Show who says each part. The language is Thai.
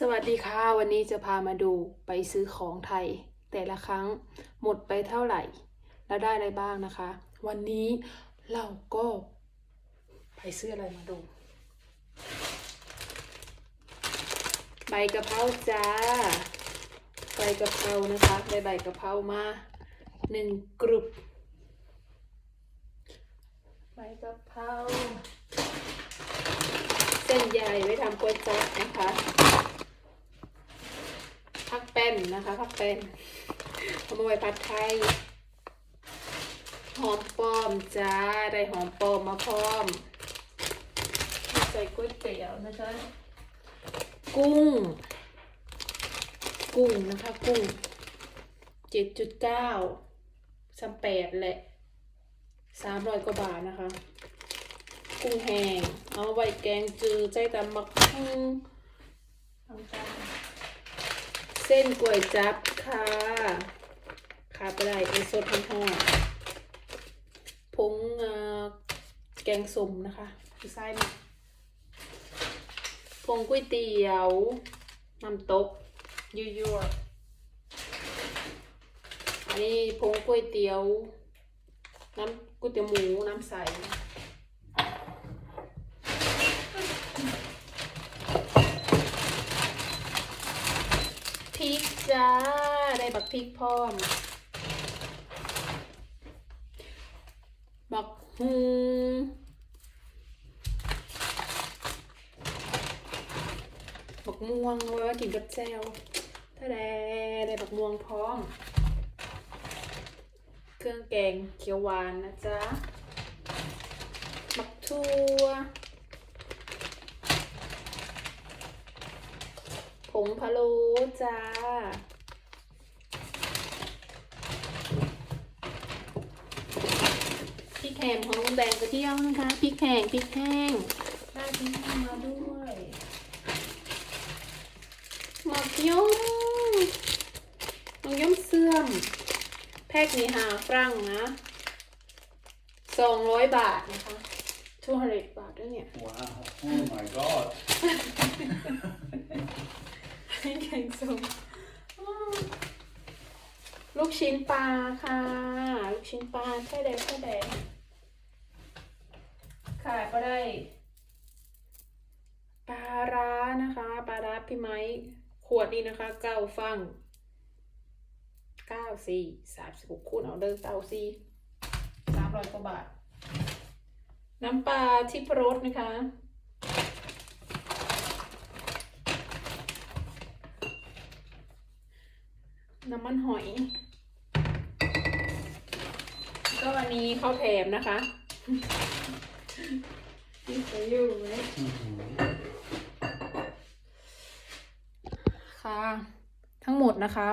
Speaker 1: สวัสดีค่ะ วันนี้จะพามาดูไปซื้อของไทย แต่ละครั้งหมดไปเท่าไหร่ แล้วได้อะไรบ้างนะคะ วันนี้เราก็ไปซื้ออะไรมาดูใบกะเพราจ้าใบกะเพรานะคะได้ใบกะเพรามาหนึ่งกรุปใบกะเพราเส้นใหญ่ไว้ทำก๋วยจั๊บนะคะ ป้นนะคะผักแป้นเอามาไว้ผัดไทยหอมป้อมจ้า ได้หอมป้อมมาพร้อม ใส่ก๋วยเตี๋ยวนะคะกุ้ง กุ้งนะคะ กุ้งเจ็ดจุดเก้าสามแปดแหละสามร้อยกว่าบาทนะคะ กุ้งแห้งเอาไว้แกงจืดใจตำมักหุ่ง เส้นก๋วยจั๊บค่ะขาดไปได้เป็นสดทั้งห่อผงเอ่อแกงส้มนะคะคือไส้มาผงก๋วยเตี๋ยวน้ำตกยั่วๆอันนี้ผงก๋วยเตี๋ยวน้ำก๋วยเตี๋ยวหมูน้ำใส พริก จ้า ได้บักพริกพร้อม บักฮุงบักม่วงเอาไว้กินกับแจวถ้าแดได้บักม่วงพร้อม เครื่องแกงเขียวหวานนะจ๊ะ บักทั่ว งพะโล้จ้า พริกแห้งของลุงแดงไปเที่ยวนะคะพริกแห้งพริกแห้งได้พริกแห้งมาด้วยหมักย่อมหมักย่อมเสื่อม แพ็คนี้หาฟรังนะสองร้อยบาทนะคะทูฮันเดบาทด้วยเนี่ย
Speaker 2: Wow. Oh my god.
Speaker 1: ให้แกงส้มอ้าวลูกชิ้นปลาค่ะ ลูกชิ้นปลาแค่แดงแค่แดงค่ะก็ได้ปลาร้านะคะปลาร้าพี่ไม้ขวดนี้นะคะเก้าฟังเก้าสี่สามสิบหกคูณเอาเดินเก้าสี่สามร้อยกว่าบาท น้ำปลาที่พรสนะคะ น้ำมันหอย ก็วันนี้เขาแถมนะคะนี่จะอยู่ไหมค่ะ ทั้งหมดนะคะ